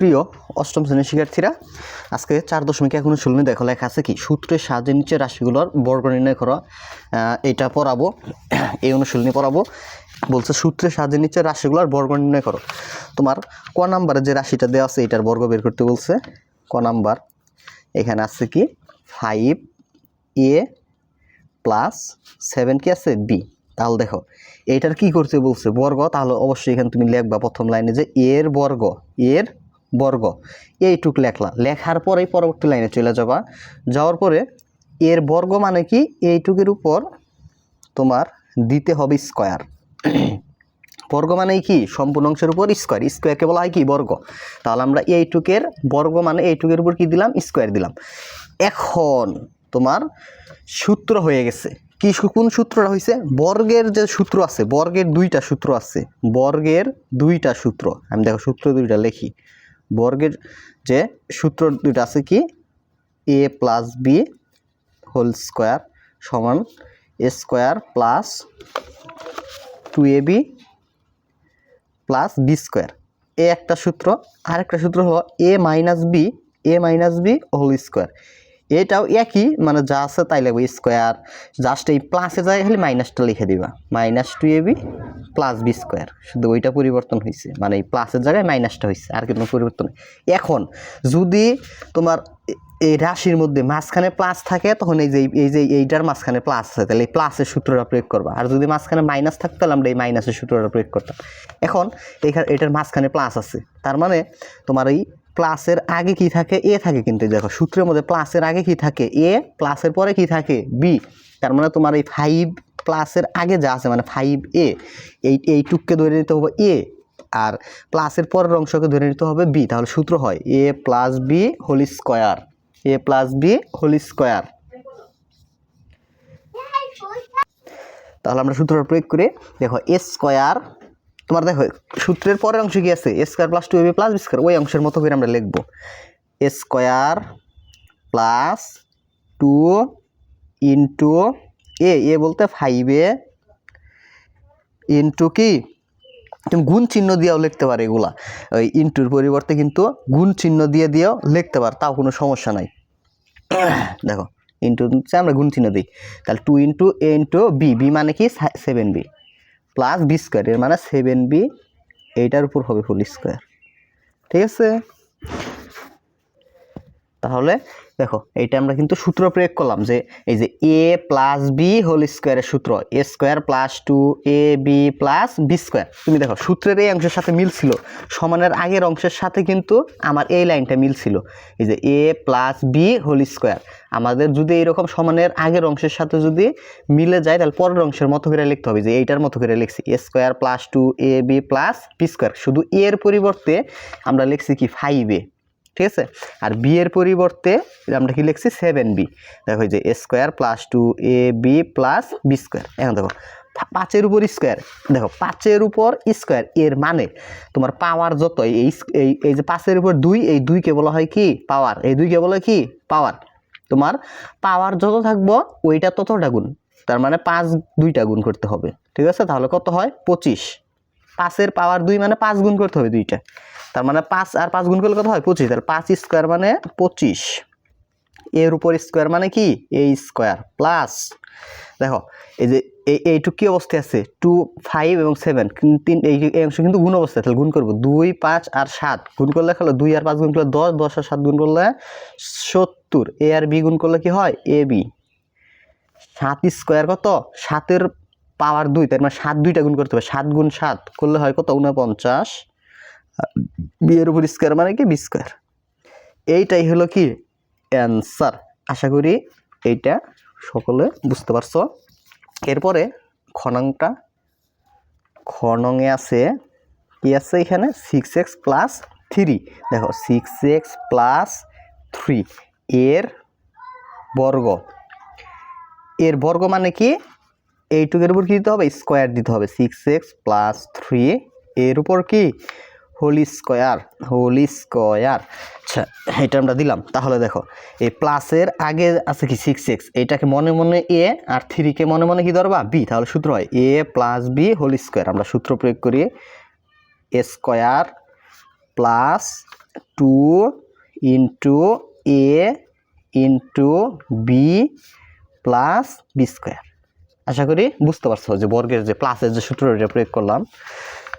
প্রিয় অষ্টম শ্রেণির শিক্ষার্থীরা, আজকে চার দশমিক এক অনুশীলনে দেখো লেখা আছে কি? সূত্রের সাহায্যে নিচে রাশিগুলোর বর্গ নির্ণয় করো। এটা পড়াবো, এই অনুশীলনী পড়াবো। বলছে সূত্রের সাহায্যে নিচে রাশিগুলোর বর্গ নির্ণয় করো। তোমার ক নাম্বারে যে রাশিটা দেওয়া আছে, এটার বর্গ বের করতে বলছে। ক নাম্বার, এখানে আছে কি? ফাইভ এ প্লাস সেভেন কি আছে? বি তাহলে দেখো, এইটার কি করতে বলছে বর্গ? তাহলে অবশ্যই এখানে তুমি লিখবা প্রথম লাইনে যে এর বর্গ এর বর্গ। এইটুক লেখলা লেখার পরেই পরবর্তী লাইনে চলে যাবা। যাওয়ার পরে এর বর্গ মানে কি? এইটুকের উপর তোমার দিতে হবে স্কোয়ার। বর্গ মানে কি? সম্পূর্ণ অংশের উপর স্কোয়ার। স্কোয়ারকে বলা হয় কি? বর্গ। তাহলে আমরা এইটুকের বর্গ মানে এইটুকের উপর কি দিলাম? স্কোয়ার দিলাম। এখন তোমার সূত্র হয়ে গেছে। কি কোন সূত্রটা হয়েছে বর্গের যে সূত্র আছে, বর্গের দুইটা সূত্র আছে। বর্গের দুইটা সূত্র। আমি দেখো সূত্র দুইটা লিখি। বর্গের যে সূত্র দুইটা আছে কি? A plus B whole square সমান A square plus two A B plus B square এ একটা সূত্র, আরেকটা সূত্র হলো A minus B A minus B whole square এটাও একই মানে যা আছে তাই লাগবে স্কোয়ার জাস্ট এই প্লাসে যায়, খালি মাইনাসটা লিখে দিবা। Minus two A B plus B square শুধু ওইটা পরিবর্তন হয়েছে মানে এই প্লাসের জায়গায় মাইনাসটা হয়েছে আর কোনো পরিবর্তন এখন, যদি তোমার এই রাশির মধ্যে মাঝখানে প্লাস থাকে, তখন এই যে এই যে এইটার মাঝখানে প্লাস আছে, তাহলে এই প্লাসের সূত্রটা প্রয়োগ করবা। আর যদি মাঝখানে মাইনাস থাকতো, তাহলে আমরা এই মাইনাসের সূত্রটা প্রয়োগ করতাম। এখন, এখানে, এটার মাঝখানে প্লাস আছে। তার মানে তোমার এই প্লাসের আগে কি থাকে? এ থাকে কিন্তু দেখো, সূত্রের মধ্যে প্লাসের আগে কি থাকে? এ প্লাসের পরে কি থাকে? বি তার মানে তোমার এই ফাইভ প্লাসের আগে যা আছে মানে ফাইভ এ এই এইটুককে ধরে নিতে হবে এ আর প্লাসের পরের অংশকে ধরে নিতে হবে বি তাহলে সূত্র হয় A plus B whole square A plus B whole square তাহলে আমরা সূত্রটা প্রয়োগ করে, দেখো এ স্কোয়ার তোমার দেখো সূত্রের পরের অংশ কি আছে? A square plus two A B plus B square ওই অংশের মতো করে আমরা লিখব। A square plus two into A A বলতে ফাইভে ইন্টু কি? তুমি গুণ চিহ্ন দিয়েও লিখতে পারো এগুলা। ওই ইন্টুর পরিবর্তে কিন্তু গুণ চিহ্ন দিয়ে দিয়েও লিখতে পার, তাও কোনো সমস্যা নাই। দেখো ইন্টু আমরা গুণ চিহ্ন দিই। তাহলে two into A into B B মানে কি? Seven B plus B square এর মানে সেভেন বি এইটার উপর হবে ফুল স্কোয়ার ঠিক আছে? তাহলে দেখো, এইটা আমরা কিন্তু সূত্র প্রয়োগ করলাম যে এই যে এ প্লাস বি হোল স্কোয়ারের সূত্র A square plus two A B plus B square তুমি দেখো, সূত্রের এই অংশের সাথে মিল ছিল, সমানের আগের অংশের সাথে কিন্তু আমার এই লাইনটা মিল ছিল। এই যে A plus B whole square আমাদের যদি এইরকম সমানের আগের অংশের সাথে যদি মিলে যায়, তাহলে পরের অংশের মতো করে লিখতে হবে যে এইটার মতো করে লিখছি। A square plus two A B plus B square শুধু এর পরিবর্তে আমরা লিখছি কি? ফাইভ এ ঠিক আছে? আর বি এর পরিবর্তে আমরা কি লিখছি? সেভেন বি দেখো যে A square plus two A B plus B square এখন দেখো পাঁচের উপর স্কোয়ার দেখো, পাঁচের উপর স্কোয়ার এর মানে তোমার পাওয়ার যত এই এই যে পাঁচের উপর দুই, এই দুইকে বলা হয় কি? পাওয়ার এই দুইকে বলা হয় কি? পাওয়ার তোমার পাওয়ার যত থাকব, ওইটা ততটা গুণ। তার মানে পাঁচ দুইটা গুণ করতে হবে। ঠিক আছে? তাহলে কত হয়? পঁচিশ। পাঁচের পাওয়ার দুই মানে পাঁচ গুণ করতে হবে দুইটা। তার মানে পাঁচ আর পাঁচ গুণ করলে কত হয়? পঁচিশ। তাহলে পাঁচ স্কোয়ার মানে পঁচিশ। এর উপর স্কোয়ার মানে কি? এ স্কোয়ার প্লাস দেখো, এই যে এই এইটুক কী অবস্থায় আছে? টু ফাইভ এবং সেভেন তিন এই অংশ কিন্তু গুণ অবস্থায়। তাহলে গুণ করব। দুই, পাঁচ আর সাত। গুণ করলে খেলো দুই আর পাঁচ গুণ করলে দশ। দশ আর সাত গুণ করলে সত্তর। এ আর বি গুণ করলে কি হয়? এ বি সাত স্কোয়ার কত? সাতের পাওয়ার দুই। তার মানে সাত দুইটা গুণ করতে হবে। সাত গুণ সাত করলে হয় কত? উনপঞ্চাশ বি এর উপর স্কোয়ার মানে কি? বি স্কোয়ার এইটাই হলো কি? অ্যান্সার আশা করি এইটা সকলে বুঝতে পারছ। এরপরে খনংটা খনংয়ে আছে কি আছে এখানে? সিক্স এক্স প্লাস থ্রি দেখো সিক্স এক্স প্লাস থ্রি এর বর্গ। এর বর্গ মানে কি? এইটুকের উপর কি দিতে হবে? স্কোয়ার দিতে হবে। সিক্স এক্স প্লাস থ্রি এর উপর কি? Whole square whole square. আচ্ছা এটা আমরা দিলাম। তাহলে দেখো, এই প্লাসের আগে আছে কি? সিক্স এক্স এইটাকে মনে মনে এ আর থ্রিকে মনে মনে কি ধরবা? বি তাহলে সূত্র হয় A plus B whole square. আমরা সূত্র প্রয়োগ করি A square plus two into A into B plus B square আশা করি বুঝতে পারছ যে বর্গের যে প্লাসের যে সূত্রটা প্রয়োগ করলাম।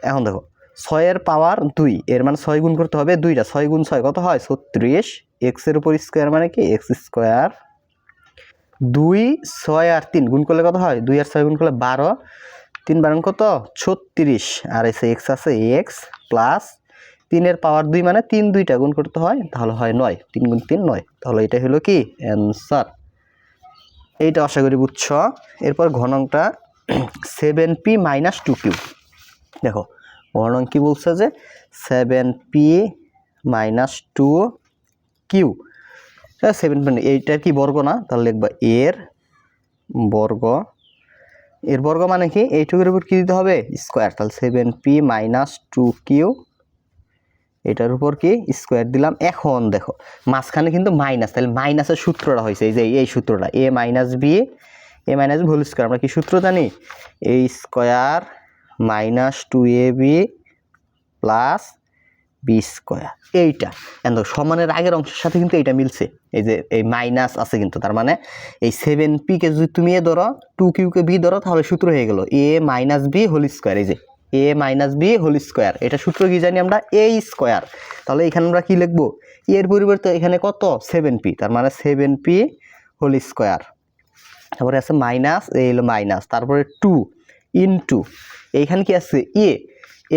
এখন দেখো ছয়ের পাওয়ার দুই, এর মানে ছয় গুণ করতে হবে দুইটা, ছয় গুণ ছয় কত হয়? ছত্রিশ এক্সের উপর স্কোয়ার মানে কি? এক্স স্কোয়ার দুই, ছয় আর তিন, গুণ করলে কত হয়? দুই আর ছয় গুণ করলে বারো, তিন বারণ কত? ছত্রিশ, আর এসে এক্স আছে এক্স প্লাস তিনের পাওয়ার দুই মানে তিন দুইটা গুণ করতে হয়, তাহলে হয় নয়, তিন গুণ তিন নয়, তাহলে এটা হলো কি? অ্যান্সার এইটা আশা করি বুঝছ। এরপর ঘনংটা seven P minus two Q দেখো ঘনং কি বলছে যে seven P minus two Q seven point এইটার কি বর্গ না? তাহলে লিখবা এর বর্গ। এর বর্গ মানে কি? এইটুকুর উপর কি দিতে হবে? স্কোয়ার তাহলে seven P minus two Q এটার উপর কি? স্কোয়ার দিলাম। এখন দেখো, মাঝখানে কিন্তু মাইনাস তাহলে মাইনাসের সূত্রটা হয়েছে, এই যে এই সূত্রটা A minus B A minus whole square আমরা কি সূত্র জানি? A square minus two A B plus B square এইটা। দেখো সমানের আগের অংশের সাথে কিন্তু এইটা মিলছে। এই যে, এই মাইনাস আছে কিন্তু। তার মানে এই সেভেন পিকে যদি তুমি এ ধরো টু কিউকে বি ধরো, তাহলে সূত্র হয়ে গেল A minus B whole square এই যে A minus B whole square এটা সূত্র কি জানি আমরা? এ স্কোয়ার তাহলে এখানে আমরা কি লিখব? এর পরিবর্তে এখানে কত? সেভেন পি তার মানে সেভেন পি হোল স্কোয়ার তারপরে আছে মাইনাস এই হলো মাইনাস তারপরে টু ইনটু এইখানে কি আছে? এ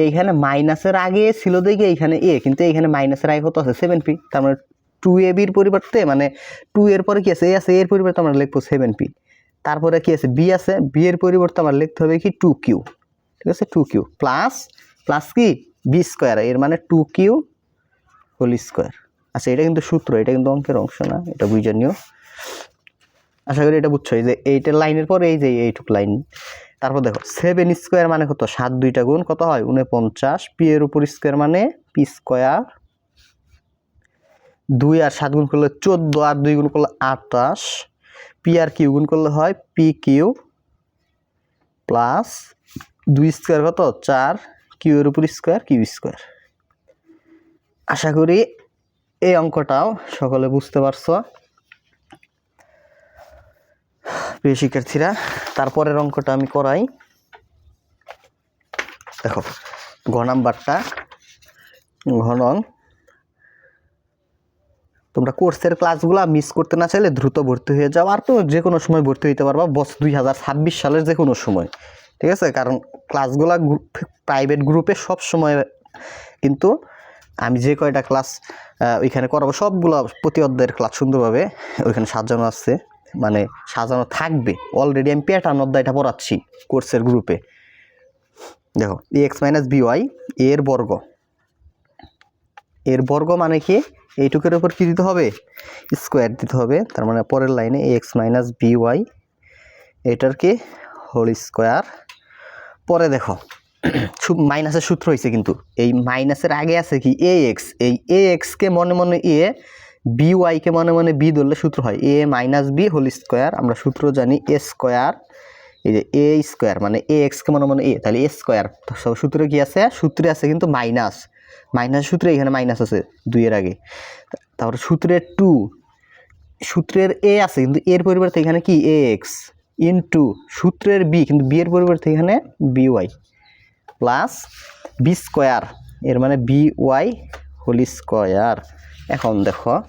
এইখানে মাইনাসের আগে ছিল দেখে এইখানে এ কিন্তু এইখানে মাইনাসের আগে কত আছে? সেভেন পি তার মানে টু এ বির পরিবর্তে মানে টু এর পরে কি আছে? এ আছে এর পরিবর্তে আমরা লিখব সেভেন পি তারপরে কি আছে? বি আছে বি এর পরিবর্তে আমার লিখতে হবে কি? টু কিউ ঠিক আছে? টু কিউ প্লাস প্লাস কি? বি স্কোয়ার এর মানে টু কিউ হোল স্কোয়ার আচ্ছা এটা কিন্তু সূত্র, এটা কিন্তু অঙ্কের অংশ না, এটা বুঝে নিও। আশা করি এটা বুঝছ, এই যে এইটার লাইনের পরে এই যে এইটুক লাইন। তারপর দেখো সেভেন স্কোয়ার মানে কত? সাত দুইটা গুণ কত হয়? উনপঞ্চাশ পি এর উপর স্কোয়ার মানে পি স্কোয়ার দুই আর সাত গুণ করলে চোদ্দ, আর দুই গুণ করলে আটাশ পি আর কিউ গুণ করলে হয় পি কিউ প্লাস দুই স্কোয়ার কত? চার। কিউ এর উপর স্কোয়ার কিউ স্কোয়ার আশা করি এই অঙ্কটাও সকলে বুঝতে পারছ। প্রিয় শিক্ষার্থীরা তারপরের অঙ্কটা আমি করাই। দেখো, ঘ নাম্বারটা ঘনং তোমরা কোর্সের ক্লাসগুলো মিস করতে না চাইলে দ্রুত ভর্তি হয়ে যাও, আর তো যে কোনো সময় ভর্তি হইতে পারবা বছর দুই হাজার ছাব্বিশ সালের যে কোনো সময়। ঠিক আছে? কারণ ক্লাসগুলা প্রাইভেট গ্রুপে সব সময়, কিন্তু আমি যে কয়টা ক্লাস ওইখানে করাবো, সবগুলো প্রতি অধ্যায়ের ক্লাস সুন্দরভাবে ওইখানে সাজানো আছে। মানে সাজানো থাকবে। অলরেডি আমি প্যাটার্ন অধ্যায়টা পড়াচ্ছি কোর্সের গ্রুপে দেখো এক্স মাইনাস বি ওয়াই এর বর্গ। এর বর্গ মানে কি? এইটুকের ওপর কি দিতে হবে? স্কোয়ার দিতে হবে। তার মানে পরের লাইনে এক্স মাইনাস বি ওয়াই এটার কি? হোল স্কোয়ার পরে দেখো মাইনাসের সূত্র হয়েছে কিন্তু। এই মাইনাসের আগে আছে কি? এ এক্স এই এ এক্সকে মনে মনে এ বি ওয়াইকে মনে মনে বি ধরলে সূত্র হয়। A minus B whole square আমরা সূত্র জানি এ স্কোয়ার এই যে এ স্কোয়ার মানে এ এক্সকে মনে মনে এ তাহলে এ স্কোয়ার সব সূত্রে কি আছে? সূত্রে আছে কিন্তু মাইনাস মাইনাস সূত্রে এখানে মাইনাস আছে দুইয়ের আগে। তারপরে সূত্রের টু সূত্রের এ আছে কিন্তু এর পরিবর্তে এখানে কি? এ এক্স ইন্টু সূত্রের বি কিন্তু বি এর পরিবর্তে এখানে B Y plus B square এর মানে বি ওয়াই হোল স্কোয়ার। এখন দেখো,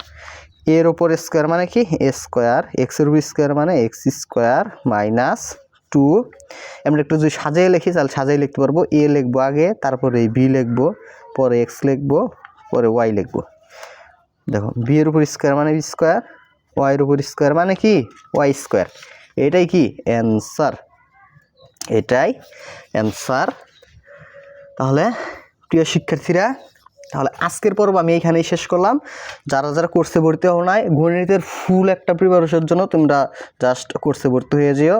এর ওপর স্কোয়ার মানে কি? স্কোয়ার এক্সের উপর স্কোয়ার মানে এক্স স্কোয়ার মাইনাস টু। আমরা একটু যদি সাজাই লিখি, তাহলে সাজাই লিখতে পারব, এ লিখব আগে, তারপরে বি লিখব, পরে এক্স লিখব, পরে ওয়াই লিখব। দেখো, বি এর উপর স্কোয়ার মানে স্কোয়ার ওয়াইয়ের উপর স্কোয়ার মানে কি? Y square. এটাই কি? অ্যান্সার। এটাই অ্যান্সার। তাহলে, প্রিয় শিক্ষার্থীরা তাহলে আজকের পর্ব আমি এইখানেই শেষ করলাম। যারা যারা কোর্সে ভর্তি হও নাই, গণিতের ফুল একটা প্রিপারেশনের জন্য তোমরা জাস্ট কোর্সে ভর্তি হয়ে যেও।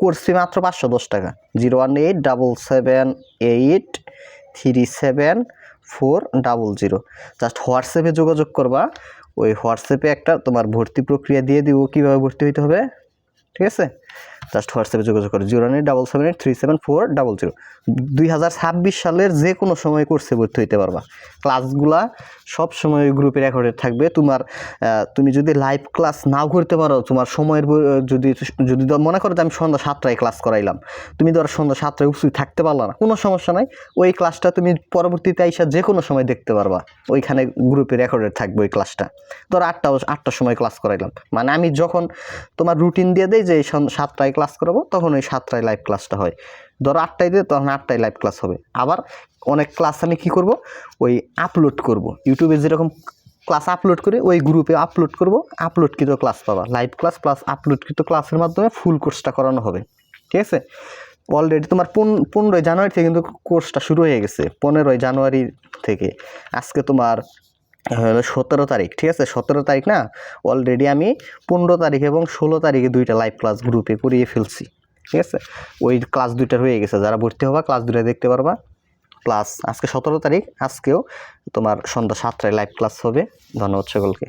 কোর্স ফি মাত্র পাঁচশো দশ টাকা। Zero one eight double seven eight three seven four double zero just হোয়াটসঅ্যাপে যোগাযোগ করবা। ওই হোয়াটসঅ্যাপে একটা তোমার ভর্তি প্রক্রিয়া দিয়ে দিব, কীভাবে ভর্তি হইতে হবে। ঠিক আছে? জাস্ট হোয়াটসঅ্যাপে যোগাযোগ করো। Zero nine double seven eight three seven four double zero. দুই হাজার ছাব্বিশ সালের যে কোনো সময় কোর্সে ভর্তি হইতে পারবা। ক্লাসগুলা সব সময় ওই গ্রুপে রেকর্ডেড থাকবে। তোমার তুমি যদি লাইভ ক্লাস নাও করতে পারো, তোমার সময়ের যদি যদি মনে করো যে আমি সন্ধ্যা সাতটায় ক্লাস করাইলাম, তুমি ধর সন্ধ্যা সাতটায় উপস্থিত থাকতে পারলা না, কোনো সমস্যা নাই। ওই ক্লাসটা তুমি পরবর্তীতে আইসা যে কোনো সময় দেখতে পারবা। ওইখানে গ্রুপে রেকর্ডেড থাকবে ওই ক্লাসটা ধর আটটা, আটটার সময় ক্লাস করাইলাম। মানে আমি যখন তোমার রুটিন দিয়ে দেই যে সাতটায় ক্লাস করাবো, তখন ওই সাতটায় লাইভ ক্লাসটা হয়। ধরো আটটায় দিয়ে তখন আটটায় লাইভ ক্লাস হবে। আবার অনেক ক্লাস আমি কি করব? ওই আপলোড করব। ইউটিউবে যেরকম ক্লাস আপলোড করে, ওই গ্রুপে আপলোড করব। আপলোডকৃত ক্লাস পাবা। লাইভ ক্লাস প্লাস আপলোডকৃত ক্লাসের মাধ্যমে ফুল কোর্সটা করানো হবে। ঠিক আছে? অলরেডি তোমার পন- পনেরোই জানুয়ারি থেকে কিন্তু কোর্সটা শুরু হয়ে গেছে, পনেরোই জানুয়ারি থেকে। আজকে তোমার হলো সতেরো তারিখ, ঠিক আছে? সতেরো তারিখ না? অলরেডি আমি পনেরো তারিখ এবং ষোলো তারিখে দুইটা লাইভ ক্লাস গ্রুপে করিয়ে ফেলছি, ঠিক আছে? ওই ক্লাস দুইটার হয়ে গেছে, যারা ভর্তি হবা ক্লাস দুইটা দেখতে পারবা। প্লাস আজকে সতেরো তারিখ, আজকেও তোমার সন্ধ্যা সাতটায় লাইভ ক্লাস হবে। ধন্যবাদ সকলকে।